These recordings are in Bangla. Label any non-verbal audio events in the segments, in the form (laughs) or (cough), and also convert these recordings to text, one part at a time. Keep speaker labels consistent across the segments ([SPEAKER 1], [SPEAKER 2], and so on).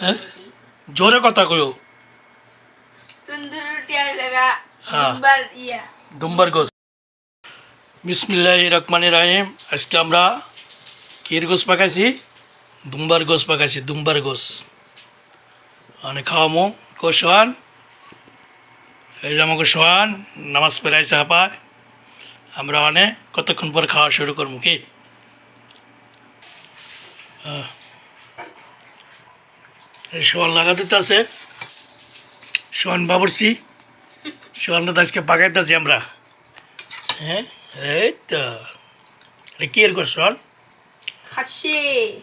[SPEAKER 1] হ্যাঁ? জোরে কথা কইও।
[SPEAKER 2] তন্দুর রুটি আর লাগা
[SPEAKER 1] হ্যাঁ।
[SPEAKER 2] ইয়া।
[SPEAKER 1] দুম্বার গোস। বিসমিল্লাহ রহমান রাহিম আজকে আমরা কির গোস পাকাইছি দুম্বার গোস পাকাইছি দুম্বার গোস। মানে খাওয়ামো কোশওয়ান এই যে আমাকে সোয়ান নামাজ পড়াইছে হাপায় আমরা মানে কতক্ষণ পর খাওয়া শুরু করব কি? হ্যাঁ। সোয়ান লাগা দিতে আছে সোয়ান বাবরছি সোয়ানটা তো আজকে পাকাইতেছি আমরা। হ্যাঁ? এই তো। এটা কি সোয়ান
[SPEAKER 2] খাসে।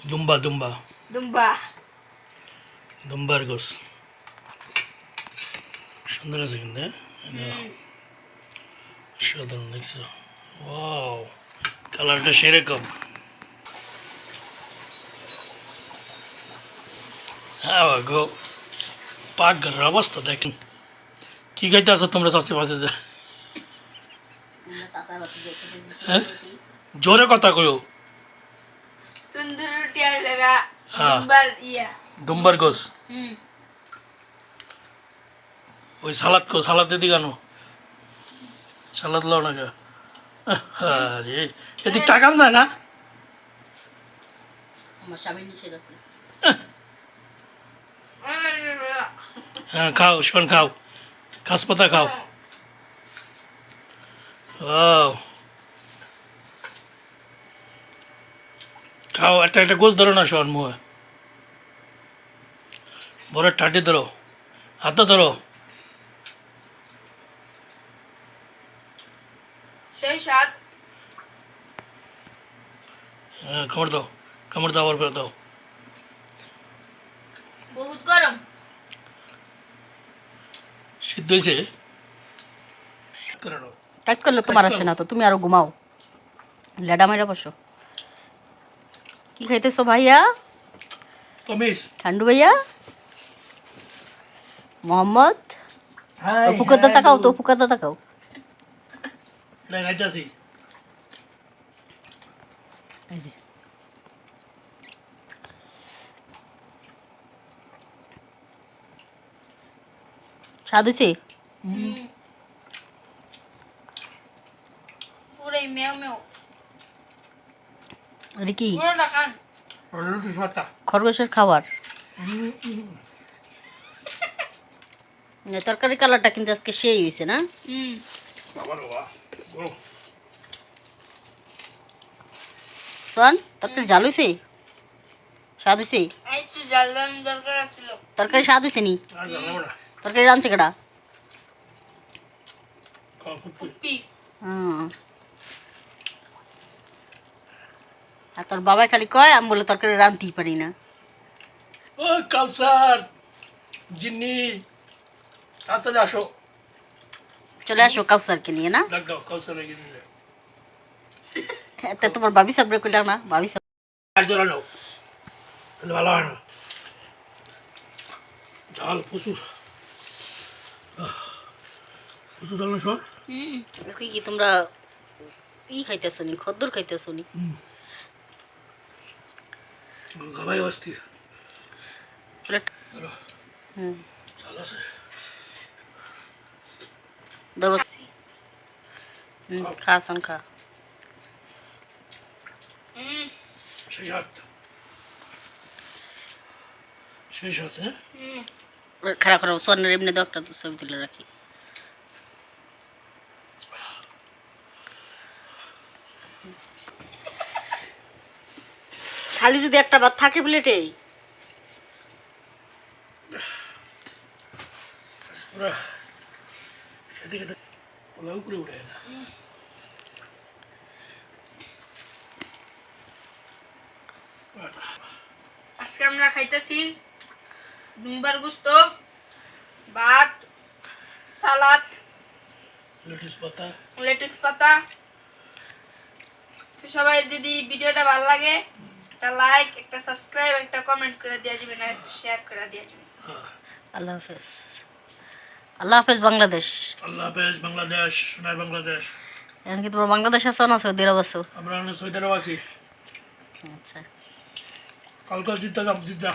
[SPEAKER 1] দুম্বা দুম্বা।
[SPEAKER 2] দুম্বা।
[SPEAKER 1] দুম্বার গোস সুন্দর আছে কিন্তু হ্যাঁ? সাধারণ দেখছ ওয়াও। কালারটা সেরকম। গো পাক ঘরের অবস্থা দেখেন। কি খাইতে আছো তোমরা চাষি পাশে হ্যাঁ? জোরে কথা কইও। হ্যাঁ।
[SPEAKER 2] ডিম্বার
[SPEAKER 1] দুম্বার গোস। ওই সালাদ কো সালাদ দিদি কেন সালাদ লাও না আরে এদিক টাকান যায় না?
[SPEAKER 3] আমার স্বামী নিষেধ আছে
[SPEAKER 1] হ্যাঁ খাও শোন খাও। ঘাস পাতা খাও। ও খাও একটা একটা গোছ ধরো না শোন মুহে বড় টাটি ধরো। হাতে ধরো। হ্যাঁ কামড় দাও কামড় দাও আবার দাও।
[SPEAKER 2] বহুত গরম।
[SPEAKER 1] হয়েছে।
[SPEAKER 3] কাজ করলে তোমার আসে না তো তুমি আরও ঘুমাও। লেডা মেরা বসো। কি খাইতেছো ভাইয়া?
[SPEAKER 1] তমিস
[SPEAKER 3] ঠান্ডু ভাইয়া? মোহাম্মদ?
[SPEAKER 1] হ্যাঁ
[SPEAKER 3] তাকাও তো ফুকাতে তাকাও।
[SPEAKER 1] না খাইতেছি।
[SPEAKER 3] এই যে। স্বাদ হয়েছে কি? খরগোশের খাবার। (laughs) তরকারি কালারটা কিন্তু আজকে সেই হয়েছে না? তরকারি জাল হয়েছে স্বাদ হয়েছে
[SPEAKER 2] এই তো জানলাম দরকার ছিল
[SPEAKER 3] তরকারি স্বাদ হয়েছে নি।
[SPEAKER 1] ফুটফুট
[SPEAKER 2] কুপ্পি
[SPEAKER 3] হুম। আর তোর বাবা খালি কয় আমি বলে তরকারি রাঁধতেই পারি না
[SPEAKER 1] ও কাউসার জিন্নি তাড়াতাড়ি আসো
[SPEAKER 3] চলে আসো কাউসারকে নিয়ে না তা তোমার বাবি সাবরে কইলা না বাবি সাব
[SPEAKER 1] আর ভালো হয় না ঝাল প্রচুর আহ, প্রচুর ঝাল না শোন
[SPEAKER 2] হুম
[SPEAKER 3] আজকে কি তোমরা ই খাইতেছো নি খদ্দর খাইতেছো নি?
[SPEAKER 1] গাবাই অস্থির।
[SPEAKER 3] খা শোন খা।
[SPEAKER 2] হুম।
[SPEAKER 1] সেই সাত সেই হ্যাঁ?
[SPEAKER 2] হুম।
[SPEAKER 3] খারাপ খারাপ সোয়ানের এমনি একটা তো ছবি তুলে রাখি। খালি যদি একটা ভাত থাকে প্লেটে
[SPEAKER 2] আজকে আমরা খাইতেছি দুম্বার গুস্ত ভাত সালাদ
[SPEAKER 1] লেটুস পাতা।
[SPEAKER 2] লেটুস পাতা। তো সবাই যদি ভিডিওটা ভালো লাগে একটা লাইক একটা সাবস্ক্রাইব একটা কমেন্ট করে দিয়ে যাবেন আর শেয়ার করে দিয়ে যাবেন
[SPEAKER 1] হ্যাঁ।
[SPEAKER 3] আল্লাহ হাফেজ। আল্লাহ হাফেজ বাংলাদেশ।
[SPEAKER 1] আল্লাহ হাফেজ বাংলাদেশ সোনার বাংলাদেশ।
[SPEAKER 3] এখন কি তোমরা বাংলাদেশ আছো না সৌদি আরব আছো?
[SPEAKER 1] আমরা সৌদি আরব আছি।
[SPEAKER 3] আচ্ছা।
[SPEAKER 1] কালকে জিদ্দা জিদ্দা।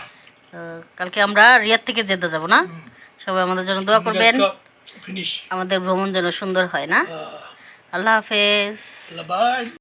[SPEAKER 3] কালকে আমরা রিয়াদ থেকে যেতে যাব না? সবাই আমাদের জন্য দোয়া করবেন। আমাদের ভ্রমণ যেন সুন্দর হয় না। আল্লাহ হাফেজ।